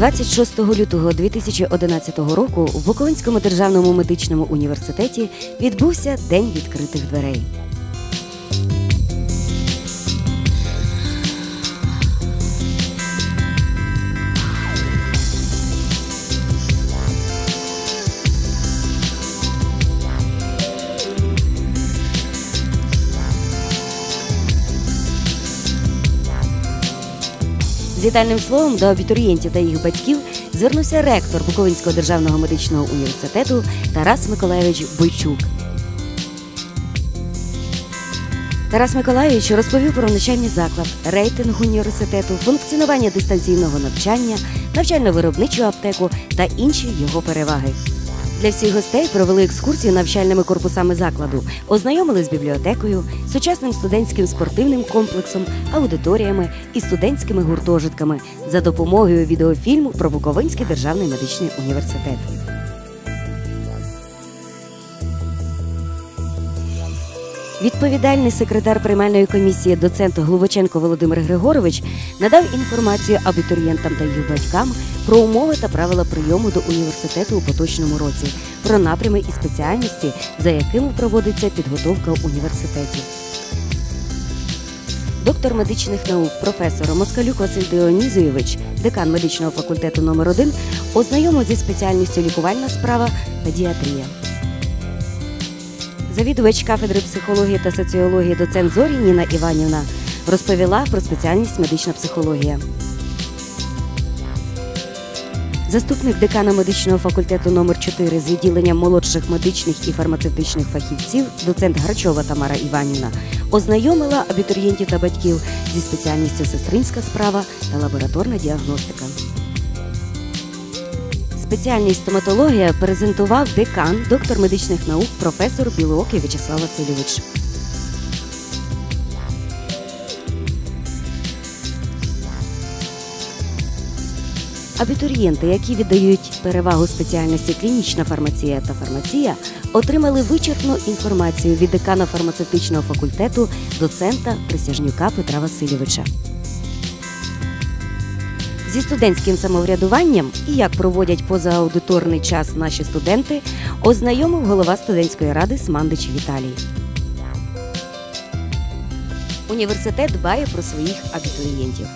26 лютого 2011 року в Буковинському державному медичному університеті відбувся День відкритих дверей. З вітальним словом до абітурієнтів та їх батьків звернувся ректор Буковинського державного медичного університету Тарас Миколайович Бойчук. Тарас Миколайович розповів про навчальний заклад, рейтинг університету, функціонування дистанційного навчання, навчально-виробничу аптеку та інші його переваги. Для всіх гостей провели екскурсію навчальними корпусами закладу, ознайомили з бібліотекою, сучасним студентським спортивним комплексом, аудиторіями і студентськими гуртожитками за допомогою відеофільму про Буковинський державний медичний університет. Відповідальний секретар приймальної комісії доцент Глубоченко Володимир Григорович надав інформацію абітурієнтам та їх батькам про умови та правила прийому до університету у поточному році, про напрями і спеціальності, за якими проводиться підготовка в університеті. Доктор медичних наук, професор Москалюк Василь Діонізійович, декан медичного факультету номер 1 ознайомив зі спеціальністю лікувальна справа педіатрія. Завідувач кафедри психології та соціології доцент Зорі Ніна Іванівна розповіла про спеціальність медична психологія. Заступник декана медичного факультету номер 4 з відділення молодших медичних і фармацевтичних фахівців, доцент Грачова Тамара Іванівна, ознайомила абітурієнтів та батьків зі спеціальністю сестринська справа та лабораторна діагностика. Спеціальність стоматологія презентував декан, доктор медичних наук, професор Білоокий В'ячеслав Васильович. Абітурієнти, які віддають перевагу спеціальності клінічна фармація та фармація, отримали вичерпну інформацію від декана фармацевтичного факультету доцента Присяжнюка Петра Васильовича. Зі студентським самоврядуванням і як проводять позааудиторний час наші студенти, ознайомив голова студентської ради Смандич Віталій. Університет дбає про своїх абітурієнтів.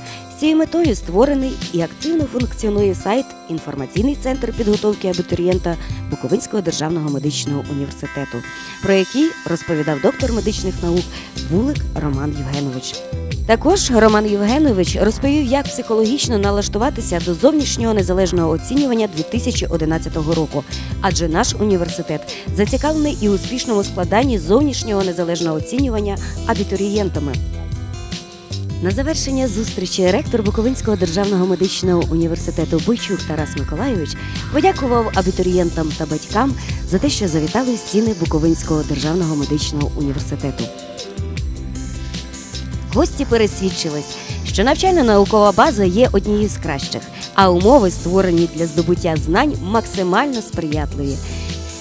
Цією метою створений і активно функціонує сайт Інформаційний центр підготовки абітурієнта Буковинського державного медичного університету, про який розповідав доктор медичних наук Булик Роман Євгенович. Також Роман Євгенович розповів, як психологічно налаштуватися до зовнішнього незалежного оцінювання 2011 року, адже наш університет зацікавлений і успішному складанні зовнішнього незалежного оцінювання абітурієнтами. На завершення зустрічі ректор Буковинського державного медичного університету Бойчук Тарас Миколайович подякував абітурієнтам та батькам за те, що завітали стіни Буковинського державного медичного університету. Гості пересвідчились, що навчально-наукова база є однією з кращих, а умови, створені для здобуття знань, максимально сприятливі.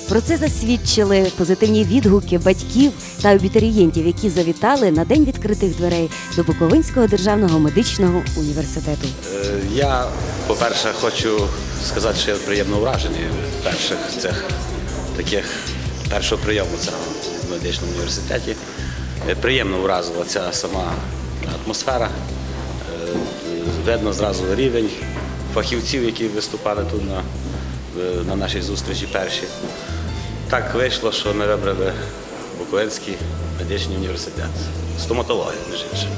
Про це засвідчили позитивні відгуки батьків та абітурієнтів, які завітали на день відкритих дверей до Буковинського державного медичного університету. Е, Я, по-перше, хочу сказати, що я приємно вражений перших цих таких першого прийому в медичному університеті. Е, Приємно вразила ця сама атмосфера. Е, Видно зразу рівень фахівців, які виступали тут на, на нашій зустрічі перші. Так вийшло, що ми вибрали Буковинський медичний університет. Стоматологія, між іншим.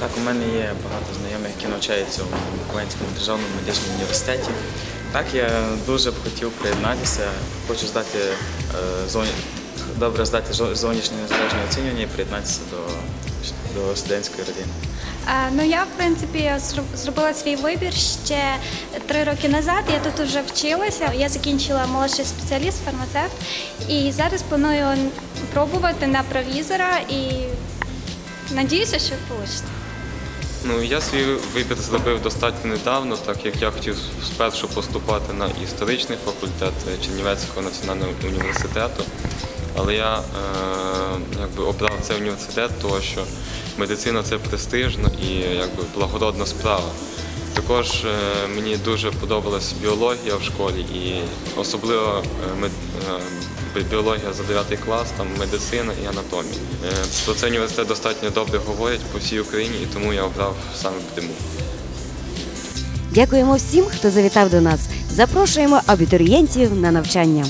Так, у мене є багато знайомих, які навчаються у Буковинському державному медичному університеті. Так, я дуже б хотів приєднатися, хочу здати е, добре здати зо- зовнішнє незалежне оцінювання і приєднатися до, до студентської родини. Е, Ну я в принципі зробила свій вибір ще три роки назад. Я тут вже вчилася. Я закінчила молодший спеціаліст, фармацевт, і зараз планую пробувати на провізора і надіюся, що вийде. Ну, я свій вибір зробив достатньо недавно, так як я хотів спершу поступати на історичний факультет Чернівецького національного університету. Але я е, якби обрав цей університет, тому що медицина це престижно і якби благородна справа. Також е, мені дуже подобалась біологія в школі, і особливо е, е, бі- біологія за 9 клас, там медицина і анатомія. Про цей університет достатньо добре говорять по всій Україні, і тому я обрав саме ПДМУ. Дякуємо всім, хто завітав до нас. Запрошуємо абітурієнтів на навчання.